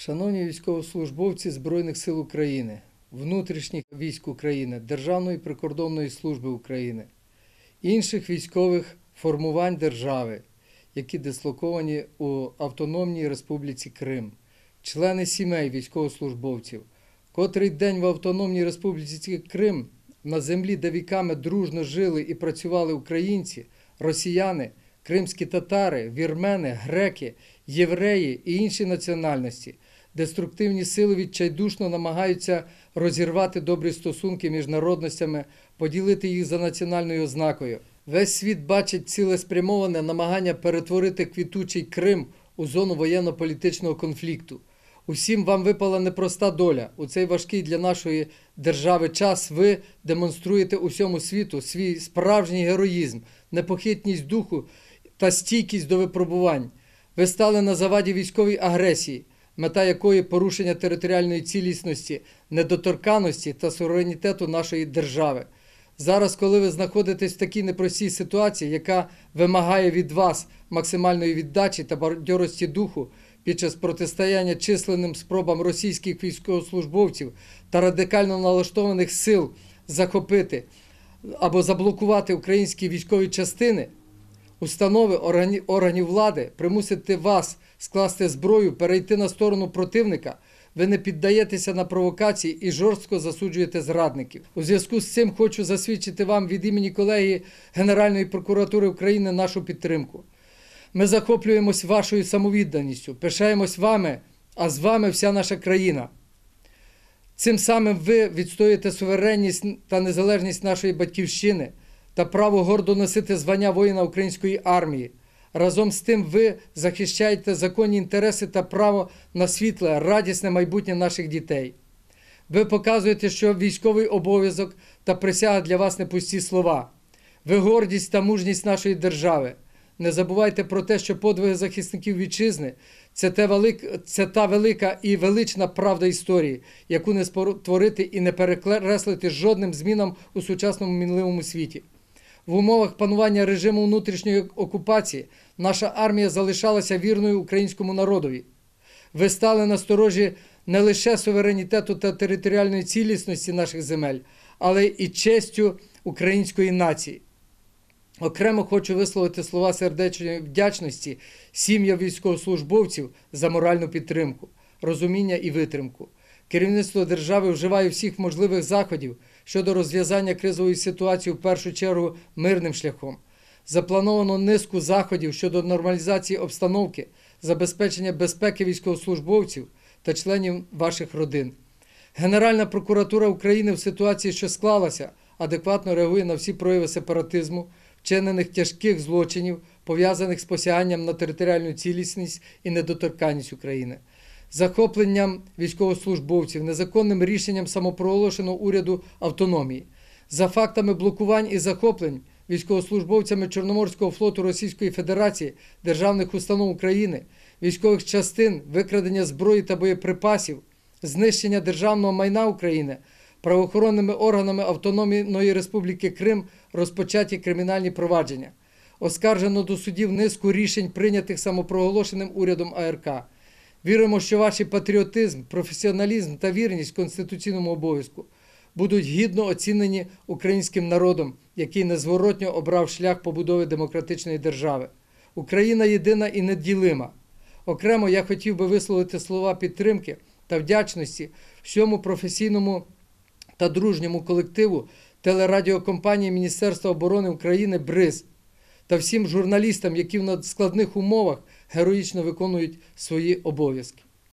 Шановні військовослужбовці Збройних сил України, внутрішніх військ України, Державної прикордонної служби України, інших військових формувань держави, які дислоковані у Автономній Республіці Крим, члени сімей військовослужбовців, котрий день в Автономній Республіці Крим на землі, де віками дружно жили і працювали українці, росіяни, кримські татари, вірмени, греки, євреї і інші національності. Деструктивні сили відчайдушно намагаються розірвати добрі стосунки між народностями, поділити їх за національною ознакою. Весь світ бачить цілеспрямоване намагання перетворити квітучий Крим у зону воєнно-політичного конфлікту. Усім вам випала непроста доля. У цей важкий для нашої держави час ви демонструєте усьому світу свій справжній героїзм, непохитність духу та стійкість до випробувань. Ви стали на заваді військовій агресії, мета якої порушення територіальної цілісності, недоторканості та суверенітету нашої держави. Зараз, коли ви знаходитесь в такій непростій ситуації, яка вимагає від вас максимальної віддачі та бадьорості духу під час протистояння численним спробам російських військовослужбовців та радикально налаштованих сил захопити або заблокувати українські військові частини, установи органі- органів влади примусити вас скласти зброю, перейти на сторону противника. Ви не піддаєтеся на провокації і жорстко засуджуєте зрадників. У зв'язку з цим хочу засвідчити вам від імені колегії Генеральної прокуратури України нашу підтримку. Ми захоплюємось вашою самовідданістю, пишаємось вами, а з вами вся наша країна. Цим самим ви відстоюєте суверенність та незалежність нашої батьківщини та право гордо носити звання воїна української армії. Разом з тим ви захищаєте законні інтереси та право на світле, радісне майбутнє наших дітей. Ви показуєте, що військовий обов'язок та присяга для вас не пусті слова. Ви гордість та мужність нашої держави. Не забувайте про те, що подвиги захисників вітчизни це, те велик, це та велика і велична правда історії, яку не спотворити і не перекреслити жодним змінам у сучасному мінливому світі. В умовах панування режиму внутрішньої окупації наша армія залишалася вірною українському народові. Ви стали на сторожі не лише суверенітету та територіальної цілісності наших земель, але і честю української нації. Окремо хочу висловити слова сердечної вдячності сім'ям військовослужбовців за моральну підтримку, розуміння і витримку. Керівництво держави вживає всіх можливих заходів щодо розв'язання кризової ситуації в першу чергу мирним шляхом. Заплановано низку заходів щодо нормалізації обстановки, забезпечення безпеки військовослужбовців та членів ваших родин. Генеральна прокуратура України в ситуації, що склалася, адекватно реагує на всі прояви сепаратизму, вчинених тяжких злочинів, пов'язаних з посяганням на територіальну цілісність і недоторканність України, захопленням військовослужбовців, незаконним рішенням самопроголошеного уряду автономії, за фактами блокувань і захоплень військовослужбовцями Чорноморського флоту Російської Федерації, державних установ України, військових частин, викрадення зброї та боєприпасів, знищення державного майна України, правоохоронними органами Автономної Республіки Крим розпочаті кримінальні провадження. Оскаржено до судів низку рішень, прийнятих самопроголошеним урядом АРК. Віримо, що ваш патріотизм, професіоналізм та вірність конституційному обов'язку будуть гідно оцінені українським народом, який незворотньо обрав шлях побудови демократичної держави. Україна єдина і неділима. Окремо я хотів би висловити слова підтримки та вдячності всьому професійному та дружньому колективу телерадіокомпанії Міністерства оборони України БРИЗ та всім журналістам, які в надскладних умовах героїчно виконують свої обов'язки.